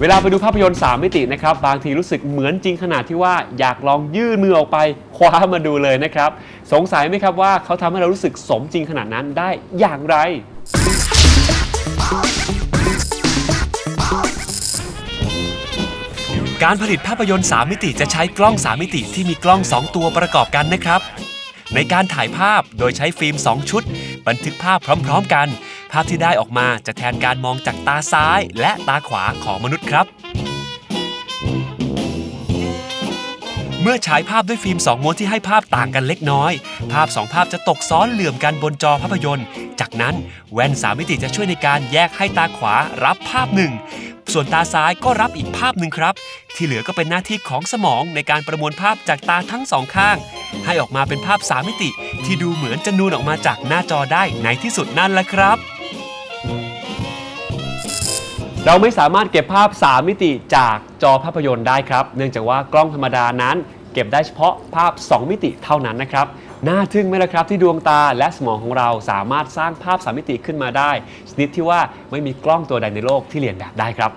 เวลาไปดูภาพยนตร์ 3 มิตินะครับ บางทีรู้สึกเหมือนจริงขนาดที่ว่าอยากลองยื่นมือออกไปคว้ามาดูเลยนะครับ สงสัยไหมครับว่าเขาทำให้เรารู้สึกสมจริงขนาดนั้นได้อย่างไร การผลิตภาพยนตร์ 3 มิติจะใช้กล้อง 3 มิติที่มีกล้อง 2 ตัวประกอบกันนะครับ ในการถ่ายภาพโดยใช้ฟิล์ม 2 ชุด บันทึกภาพพร้อมๆกัน ภาพที่ได้ออกมาจะแทนการมองจากตาซ้าย และตาขวาของมนุษย์ครับ เมื่อฉายภาพด้วยฟิล์ม 2ม้วนที่ให้ภาพต่างกันเล็กน้อย ภาพ 2 ภาพจะตกซ้อนเหลื่อมกันบนจอภาพยนตร์ จากนั้นแว่น3มิติจะช่วยในการแยกให้ตาขวารับภาพหนึ่ง ส่วนตาซ้ายก็รับอีกภาพหนึ่งครับ ที่เหลือก็เป็นหน้าที่ของสมองในการประมวลภาพจากตาทั้งสองข้าง ให้ออกมาเป็นภาพสามิติ ที่ดูเหมือนจะนูนออกมาจากหน้าจอได้ในที่สุดนั่นแหละครับ เราไม่สามารถเก็บภาพ 3 มิติจากจอภาพยนตร์ได้ครับ เนื่องจากว่ากล้องธรรมดานั้น เก็บได้เฉพาะภาพ 2 มิติเท่านั้นนะครับ น่าทึ่งไหมล่ะครับที่ดวงตาและสมองของเราสามารถสร้างภาพ 3 มิติขึ้นมาได้ ชนิดที่ว่าไม่มีกล้องตัวใดในโลกที่เรียนแบบได้ครับ